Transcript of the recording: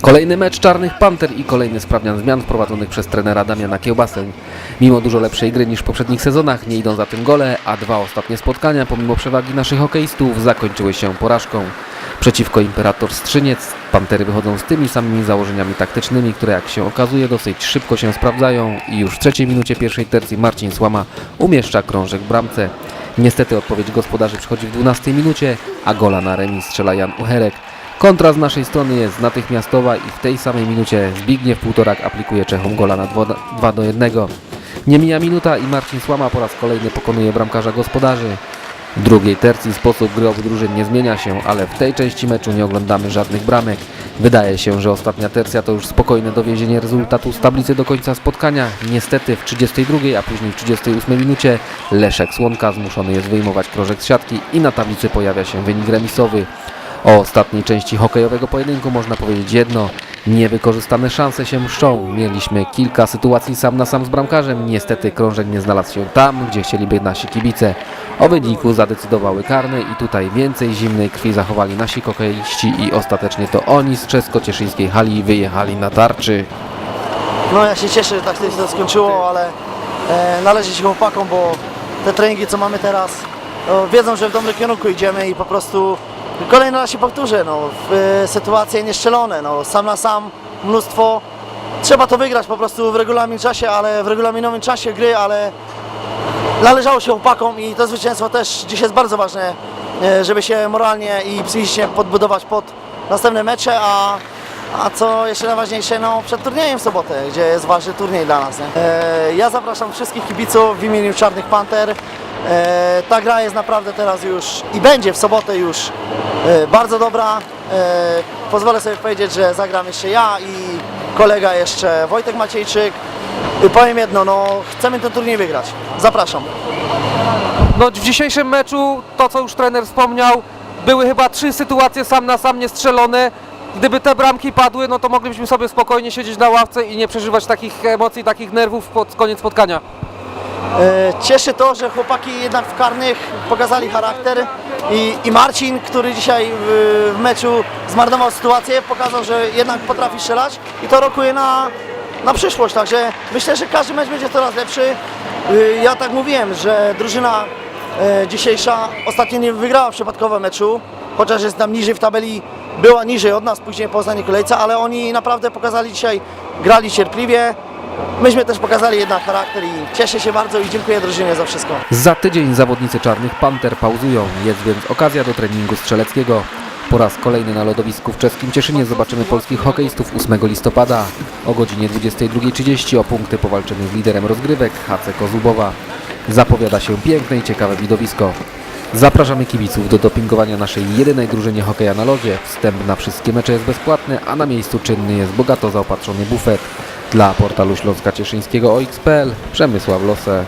Kolejny mecz Czarnych Panter i kolejny sprawnian zmian wprowadzonych przez trenera Damiana Kiełbasę. Mimo dużo lepszej gry niż w poprzednich sezonach nie idą za tym gole, a dwa ostatnie spotkania pomimo przewagi naszych hokeistów zakończyły się porażką. Przeciwko Imperator Strzyniec Pantery wychodzą z tymi samymi założeniami taktycznymi, które jak się okazuje dosyć szybko się sprawdzają i już w trzeciej minucie pierwszej tercji Marcin Słama umieszcza krążek w bramce. Niestety odpowiedź gospodarzy przychodzi w 12 minucie, a gola na remis strzela Jan Uherek. Kontra z naszej strony jest natychmiastowa i w tej samej minucie Zbigniew Półtorak aplikuje Czechom gola na 2 do 1. Nie mija minuta i Marcin Słama po raz kolejny pokonuje bramkarza gospodarzy. W drugiej tercji sposób gry obu drużyn nie zmienia się, ale w tej części meczu nie oglądamy żadnych bramek. Wydaje się, że ostatnia tercja to już spokojne dowiezienie rezultatu z tablicy do końca spotkania. Niestety w 32, a później w 38 minucie Leszek Słonka zmuszony jest wyjmować krożek z siatki i na tablicy pojawia się wynik remisowy. O ostatniej części hokejowego pojedynku można powiedzieć jedno. Niewykorzystane szanse się mszczą. Mieliśmy kilka sytuacji sam na sam z bramkarzem. Niestety krążek nie znalazł się tam, gdzie chcieliby nasi kibice. O wyniku zadecydowały karne i tutaj więcej zimnej krwi zachowali nasi hokeiści i ostatecznie to oni z czesko-cieszyńskiej hali wyjechali na tarczy. No ja się cieszę, że tak się to skończyło, ale e, należy się chłopakom, bo te treningi co mamy teraz no, wiedzą, że w dobrym kierunku idziemy i po prostu kolejny raz się powtórzę, no, e, sytuacje nieszczelone, no, sam na sam mnóstwo. Trzeba to wygrać po prostu w regulaminie czasie, ale w regulaminowym czasie gry, ale należało się chłopakom i to zwycięstwo też dziś jest bardzo ważne, e, żeby się moralnie i psychicznie podbudować pod następne mecze, a, a co jeszcze najważniejsze, no przed turniejem w sobotę, gdzie jest ważny turniej dla nas. E, ja zapraszam wszystkich kibiców w imieniu Czarnych Panter. E, ta gra jest naprawdę teraz już i będzie w sobotę już e, bardzo dobra. E, pozwolę sobie powiedzieć, że zagram jeszcze ja i kolega jeszcze Wojtek Maciejczyk. I powiem jedno, no chcemy ten turniej wygrać. Zapraszam. No w dzisiejszym meczu, to co już trener wspomniał, były chyba trzy sytuacje sam na sam niestrzelone. Gdyby te bramki padły, no to moglibyśmy sobie spokojnie siedzieć na ławce i nie przeżywać takich emocji, takich nerwów pod koniec spotkania. E, Cieszy to, że chłopaki jednak w karnych pokazali charakter i, i Marcin, który dzisiaj w, w meczu zmarnował sytuację, pokazał, że jednak potrafi strzelać i to rokuje na, na przyszłość, także myślę, że każdy mecz będzie coraz lepszy. Y, Ja tak mówiłem, że drużyna e, dzisiejsza ostatnio nie wygrała przypadkowo meczu, chociaż jest tam niżej w tabeli, była niżej od nas później po kolejce, ale oni naprawdę pokazali dzisiaj, grali cierpliwie, Myśmy też pokazali jednak charakter i cieszę się bardzo i dziękuję drużynie za wszystko. Za tydzień zawodnicy Czarnych Panter pauzują, jest więc okazja do treningu strzeleckiego. Po raz kolejny na lodowisku w czeskim Cieszynie zobaczymy polskich hokeistów 8 listopada. O godzinie 22.30 o punkty powalczymy z liderem rozgrywek HC Kozubowa. Zapowiada się piękne i ciekawe widowisko. Zapraszamy kibiców do dopingowania naszej jedynej drużynie hokeja na lodzie. Wstęp na wszystkie mecze jest bezpłatny, a na miejscu czynny jest bogato zaopatrzony bufet. Dla portalu Śląska Cieszyńskiego OX.pl Przemysław Losę.